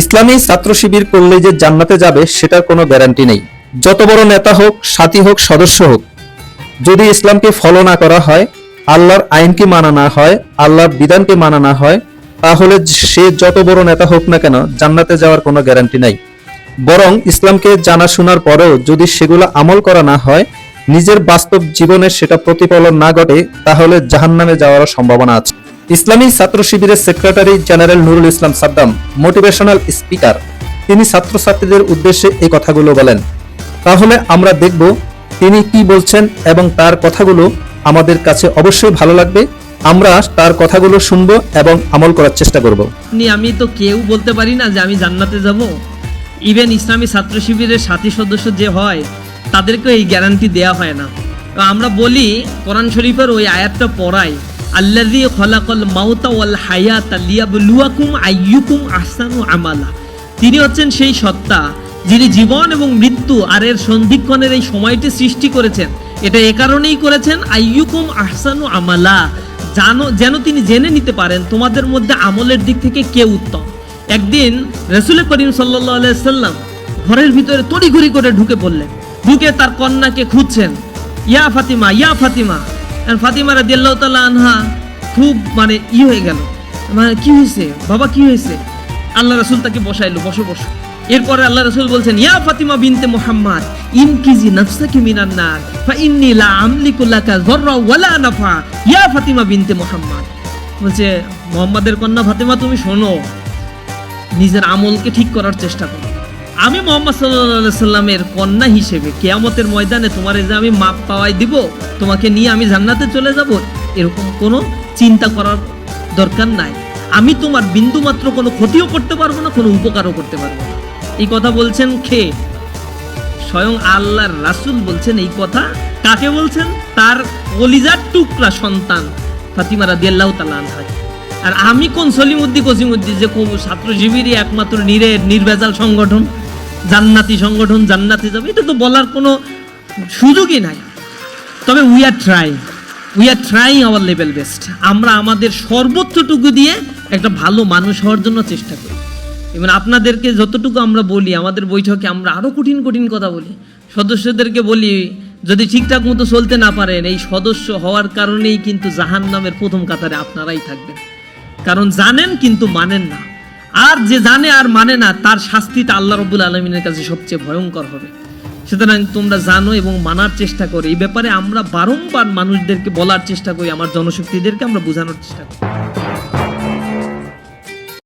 ইসলামী ছাত্র শিবির করলে যে জান্নাতে যাবে, সেটার কোনো গ্যারান্টি নেই। যত বড় নেতা হোক, সাথী হোক, সদস্য হোক, যদি ইসলামকে ফলো না করা হয়, আল্লাহর আইনকে মানা না হয়, আল্লাহর বিধানকে মানা না হয়, তাহলে সে যত বড় নেতা হোক না কেন, জান্নাতে যাওয়ার কোনো গ্যারান্টি নাই। বরং ইসলামকে জানা শোনার পরেও যদি সেগুলো আমল করা না হয়, নিজের বাস্তব জীবনে সেটা প্রতিফলন না ঘটে, তাহলে জাহান্নামে যাওয়ার সম্ভাবনা আছে। ইসলামী ছাত্র শিবিরের secretary general Nurul Islam Saddam, motivational speaker. তিনি ছাত্রছাত্রীদের উদ্দেশ্যে এই কথাগুলো বলেন। তাহলে আমরা দেখব তিনি কি বলছেন এবং তার কথাগুলো আমাদের কাছে অবশ্যই ভালো লাগবে। আমরা তার কথাগুলো শুনব এবং আমল করার চেষ্টা করব। আমি তো কেউ বলতে পারি না যে আমি জান্নাতে যাব। ইভেন ইসলামী ছাত্র শিবিরের সাথী সদস্য যে হয় তাদেরকে এই গ্যারান্টি দেয়া হয় না। আমরা বলি, কোরআন শরীফের ওই আয়াতটা পড়াই। আল্লাযী খলাকল মাউতা ওয়াল হায়াতা লিয়াবলুয়াকুম আইয়ুকুম আহসানু আমালা। তিনি হচ্ছেন সেই সত্তা যিনি জীবন এবং মৃত্যু আর এর সন্ধিক্ষণের এই সময়টি সৃষ্টি করেছেন। এটা এ কারণেই করেছেন আইয়ুকুম আহসানু আমালা। জানো যেন তিনি জেনে নিতে পারেন তোমাদের মধ্যে আমলের দিক থেকে কে উত্তম। একদিন রসুল করিম সাল্লাহ সাল্লাম ঘরের ভিতরে তড়িঘড়ি করে ঢুকে পড়লেন। ঢুকে তার কন্যাকে খুঁজছেন, ইয়া ফাতিমা ইয়া ফাতিমা। ফাতিমা রাদিয়াল্লাহু তাআলা আনহা খুব মানে ই হয়ে গেল। মানে কি হয়েছে? বাবা, কি হয়েছে? আল্লাহ রাসূল তাকে বসাইলো, বসো বসো। এরপরে আল্লাহ রাসূল বলছেন, ইয়া ফাতিমা বিনতে মুহাম্মদ, ইনকিজি নাফসাকি মিনান নার, ফা ইন্নী লা আমলিকু লাকা যাররা ওয়ালা নাফা ইয়া ফাতিমা বিনতে মুহাম্মদ। বলছে, মোহাম্মদের কন্যা ফাতিমা, তুমি শোনো, নিজের আমলকে ঠিক করার চেষ্টা করো। আমি মোহাম্মদ সাল্লাহ সাল্লামের কন্যা হিসেবে কেয়ামতের ময়দানে তোমার যে আমি মাপ পাওয়াই দিব, তোমাকে নিয়ে আমি জান্নাতে চলে যাব, এরকম কোনো চিন্তা করার দরকার নাই। আমি তোমার বিন্দু মাত্র কোনো ক্ষতিও করতে পারব না, কোনো উপকারও করতে পারব না। এই কথা বলছেন খে স্বয়ং আল্লাহর রাসুল বলছেন এই কথা। কাকে বলছেন? তার কলিজার টুকরা সন্তান ফাতিমা রাদিয়াল্লাহু তাআলা আনহাকে আর আমি কোন সলিমুদ্দি কসিমুদ্দি যে কোন ছাত্র শিবিরই একমাত্র নিরের নির্ভেজাল সংগঠন জান্নাতি সংগঠন, জান্নাতি যাবে, এটা তো বলার কোনো সুযোগই নাই। তবে we are try we are trying our level best আমরা আমাদের সর্বোচ্চটুকু দিয়ে একটা ভালো মানুষ হওয়ার জন্য চেষ্টা করি। এবং আপনাদেরকে যতটুকু আমরা বলি, আমাদের বৈঠকে আমরা আরও কঠিন কঠিন কথা বলি। সদস্যদেরকে বলি, যদি ঠিকঠাক মতো চলতে না পারেন, এই সদস্য হওয়ার কারণেই কিন্তু জাহান নামের প্রথম কাতারে আপনারাই থাকবেন। কারণ জানেন কিন্তু মানেন না। আর যে জানে আর মানে না, তার শাস্তিটা আল্লাহ রবুল আলমিনের কাছে সবচেয়ে ভয়ঙ্কর হবে। সুতরাং তোমরা জানো এবং মানার চেষ্টা করো। এই ব্যাপারে আমরা বারংবার মানুষদেরকে বলার চেষ্টা করি, আমার জনশক্তিদেরকে আমরা বোঝানোর চেষ্টা করি।